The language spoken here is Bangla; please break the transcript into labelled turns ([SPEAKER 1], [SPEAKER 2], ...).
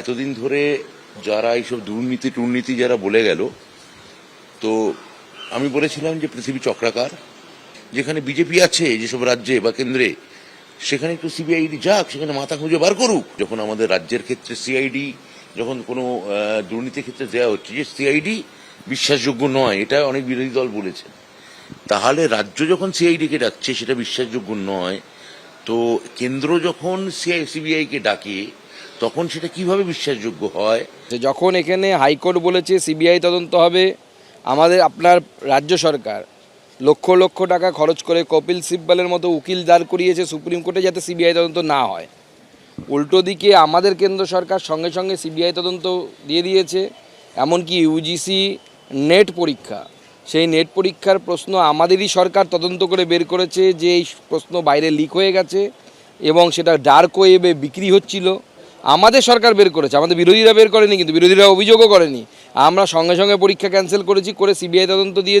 [SPEAKER 1] এতদিন ধরে যারা এইসব দুর্নীতি, টুর্নীতি যারা বলে গেল, তো আমি বলেছিলাম যে পৃথিবী চক্রাকার, যেখানে বিজেপি আছে যেসব রাজ্যে বা কেন্দ্রে, সেখানে একটু সিবিআইডি যাক, সেখানে মাথা খুঁজে বার করুক। যখন আমাদের রাজ্যের ক্ষেত্রে সিআইডি, যখন কোনো দুর্নীতির ক্ষেত্রে দেওয়া হচ্ছে যে সিআইডি বিশ্বাসযোগ্য নয়, এটা অনেক বিরোধী দল বলেছে তাহলে রাজ্য যখন সিআইডি কে ডাকছে, সেটা বিশ্বাসযোগ্য নয়। তো কেন্দ্র যখন সিবিআই কে ডাকে তখন সেটা কীভাবে বিশ্বাসযোগ্য হয়?
[SPEAKER 2] যখন এখানে হাইকোর্ট বলেছে সিবিআই তদন্ত হবে, আমাদের, আপনার রাজ্য সরকার লক্ষ লক্ষ টাকা খরচ করে কপিল সিব্বালের মতো উকিল দাঁড় করিয়েছে সুপ্রিম কোর্টে যাতে সিবিআই তদন্ত না হয়। উল্টো দিকে আমাদের কেন্দ্র সরকার সঙ্গে সঙ্গে সিবিআই তদন্ত দিয়ে দিয়েছে, এমনকি ইউজিসি নেট পরীক্ষা। সেই নেট পরীক্ষার প্রশ্ন আমাদেরই সরকার তদন্ত করে বের করেছে যে এই প্রশ্ন বাইরে লিক হয়ে গেছে এবং সেটা ডার্ক ওয়েবে বিক্রি হচ্ছিল। আমাদের সরকার বের করেছে, আমাদের বিরোধীরা বের করেনি কিন্তু বিরোধীরা অভিযোগও করেনি। আমরা সঙ্গে সঙ্গে পরীক্ষা ক্যান্সেল করেছি, করে সিবিআই তদন্ত দিয়েছি।